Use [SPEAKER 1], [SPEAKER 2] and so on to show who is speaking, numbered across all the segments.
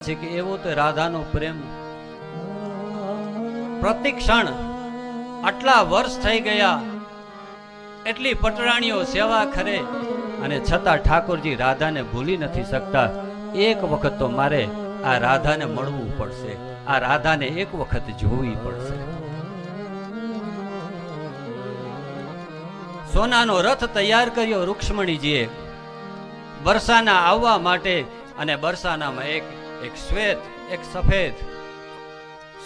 [SPEAKER 1] છે કે એવો તો રાધાનો પ્રેમ. પ્રતિક્ષણ આટલા વર્ષ થઈ ગયા, એટલી પટરાણીઓ સેવા કરે અને છતાં ઠાકોરજી રાધાને ભૂલી નથી શકતા. એક વખત તો મારે આ રાધાને મળવું પડશે, આ રાધાને એક વખત જોવી પડશે. સોનાનો રથ તૈયાર કર્યો રૂક્ષ્મણીજીએ. બરસાના આવવા માટે અને બરસાનામાં એક એક શ્વેત, એક સફેદ.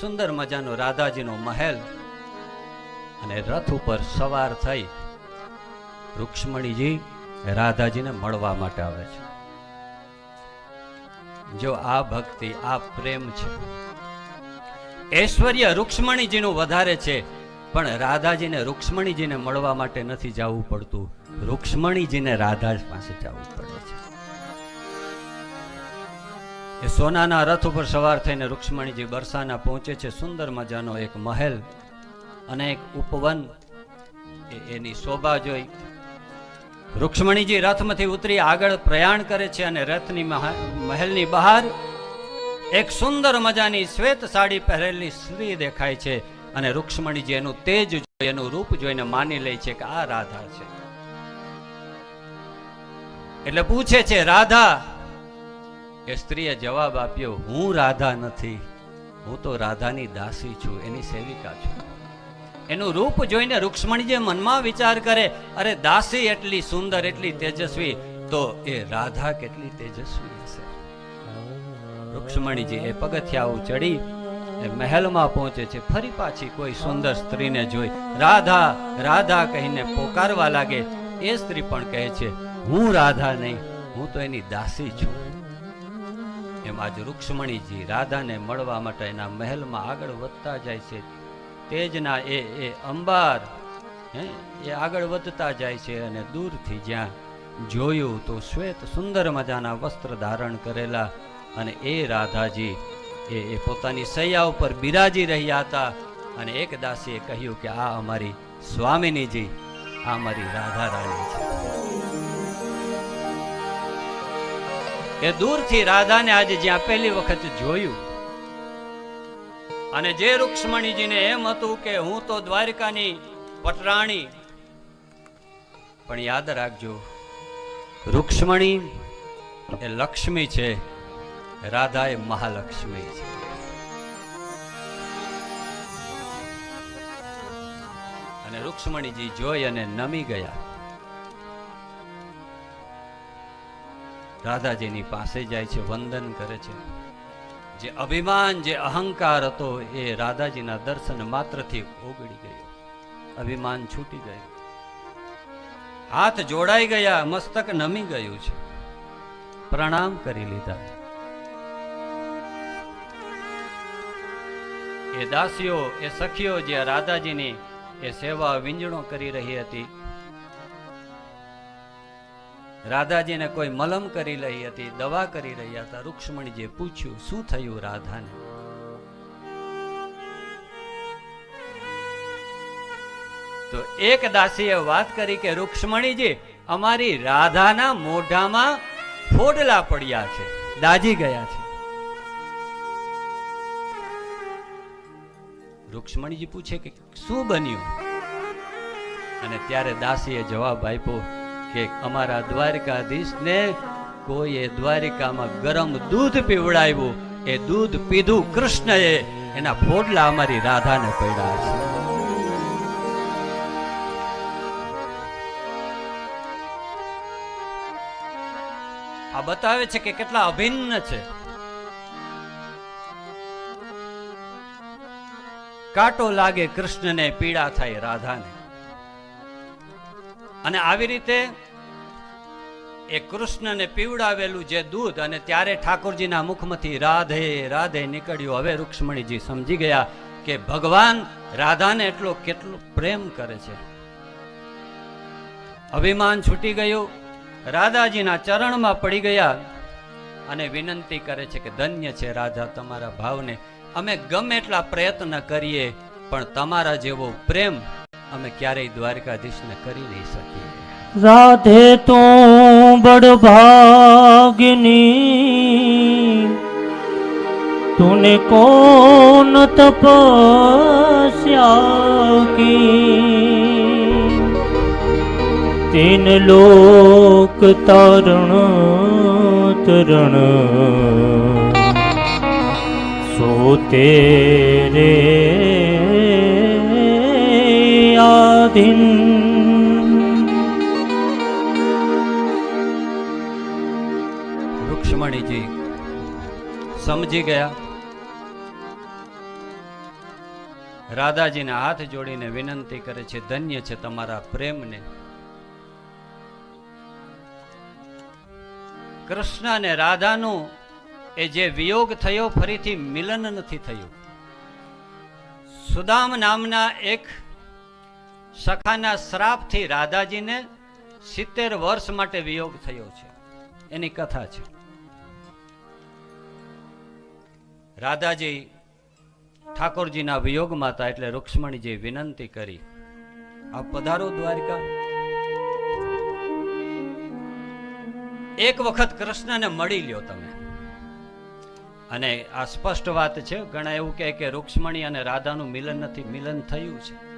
[SPEAKER 1] સુંદર મજાનો રાધાજીનો મહેલ. અને રથ ઉપર સવાર થઈ રૂક્ષ્મણીજી રાધાજીને મળવા માટે આવે છે. જો આ ભક્તિ, આ પ્રેમ છે. ઐશ્વર્ય રૂક્ષ્મણીજીનું વધારે છે, પણ રાધાજીને રૂક્ષ્મણીજીને મળવા માટે નથી જવું પડતું. રૂક્ષ્મણીજીને રાધા પાસે જવું પડે છે. એ સોનાના રથ ઉપર સવાર થઈને રૂક્ષ્મણીજી બરસાના પહોંચે છે સુંદર મજાનો એક મહેલ અને એક ઉપવન. એની શોભા જોઈ. રૂક્ષ્મણીજી રથમાંથી ઉતરી આગળ પ્રયાણ કરે છે અને રથની મહેલની બહાર એક સુંદર મજાની શ્વેત સાડી પહેરેલી સ્ત્રી દેખાય છે અને રૂક્ષ્મણીજી એનું તેજ જોઈ, એનું રૂપ જોઈને માની લે છે કે આ રાધા છે. એટલે પૂછે છે, રાધા એ સ્ત્રીએ જવાબ આપ્યો, હું રાધા નથી. હું તો રાધાની દાસી છું, એની સેવિકા છું. એનું રૂપ જોઈને રૂક્ષ્મણીજી મનમાં વિચાર કરે, અરે દાસી એટલી સુંદર, એટલી તેજસ્વી, તો એ રાધા કેટલી તેજસ્વી હશે. રૂક્ષ્મણીજી એ પગથિયાઓ ચડી, એ મહેલમાં પહોંચે છે. ફરી પાછી કોઈ સુંદર સ્ત્રીને જોઈ, રાધા રાધા કહીને પોકારવા લાગે. એ સ્ત્રી પણ કહે છે, હું રાધા નહીં, હું તો એની દાસી છું. એમ આજ રૂક્ષ્મણીજી રાધાને મળવા માટે એના મહેલમાં આગળ વધતા જાય છે. તેજના એ એ અંબાર, હે, એ આગળ વધતા જાય છે અને દૂરથી જ્યાં જોયું તો શ્વેત સુંદર મજાના વસ્ત્ર ધારણ કરેલા અને એ રાધાજી એ એ પોતાની સૈયા ઉપર બિરાજી રહ્યા હતા અને એક દાસીએ કહ્યું કે આ અમારી સ્વામિનીજી, આ અમારી રાધા રાણી છે. એ દૂરથી રાધાને આજે જ્યાં પહેલી વખત જોયું. અને જે રૂક્ષ્મણીજીને એમ હતું કે હું તો દ્વારકાની પટરાણી, પણ યાદ રાખજો, રૂક્ષ્મણી એ લક્ષ્મી છે, રાધા એ મહાલક્ષ્મી છે. અને રૂક્ષ્મણીજી જોઈ અને નમી ગયા. રાધાજીની પાસે જાય છે, વંદન કરે છે. જે અભિમાન, જે અહંકાર હતો એ રાધાજીના દર્શન માત્રથી ઓગળી ગયો. અભિમાન છૂટી ગયું. હાથ જોડાઈ ગયા, મસ્તક નમી ગયું છે. પ્રણામ કરી લીધા. એ દાસીઓ, એ સખીઓ જે રાધાજીની એ સેવા વિંજણો કરી રહી હતી રાધાજીને કોઈ મલમ કરી રહી હતી, દવા કરી રહ્યા હતા. રૂક્ષ્મણીજીએ પૂછ્યું, શું થયું રાધાને? તો એક દાસીએ વાત કરી કે, રૂક્ષ્મણીજી, અમારી રાધાના મોઢામાં ફોડલા પડ્યા છે, દાજી ગયા છે. રૂક્ષ્મણીજી પૂછે કે, શું બન્યું? અને ત્યારે દાસીએ જવાબ આપ્યો કે અમારા દ્વારકાધીશને કોઈએ દ્વારિકામાં ગરમ દૂધ પીવડાવ્યું. એ દૂધ પીધું કૃષ્ણએ. એના ફોડલા અમારી રાધાને પડ્યા છે. આ બતાવે છે કે કેટલા અભિન્ન છે. કાટો લાગે કૃષ્ણને, પીડા થાય રાધાને. અને આવી રીતે એ કૃષ્ણને પીવડાવેલું જે દૂધ અને ત્યારે ઠાકોરજીના મુખમાંથી રાધે રાધે નીકળ્યું. હવે રૂક્ષ્મણીજી સમજી ગયા કે ભગવાન રાધાને એટલો કેટલો પ્રેમ કરે છે. અભિમાન છૂટી ગયું. રાધાજીના ચરણમાં પડી ગયા અને વિનંતી કરે છે કે ધન્ય છે રાધા તમારા ભાવને. અમે ગમે એટલા પ્રયત્ન કરીએ, પણ તમારા જેવો પ્રેમ અમે ક્યારેય દ્વારકાધીશને કરી નહીં શકીએ.
[SPEAKER 2] રાધે તો બડભાગની તૂને કોન તપસ્યા કી? તીન લોક તારણ તરણ. સોતે રે
[SPEAKER 1] આધીન સમજી ગયા. રાધાજીને હાથ જોડીને વિનંતી કરે છે, ધન્ય છે તમારા પ્રેમને. કૃષ્ણ અને રાધાનું એ જે વિયોગ થયો ફરીથી મિલન નથી થયું. સુદામ નામના એક સખાના શ્રાપથી રાધાજીને સિત્તેર વર્ષ માટે વિયોગ થયો છે. એની કથા છે. રાધાજી ઠાકોરજીના વિયોગમાં હતા એટલે રૂક્ષ્મણીજી વિનંતી કરી. આ પધારો દ્વારિકા. એક વખત કૃષ્ણને મળી લ્યો તમે. અને આ સ્પષ્ટ વાત છે, ઘણા એવું કહે કે રૂક્ષ્મણી અને રાધાનું મિલન નથી મિલન થયું છે.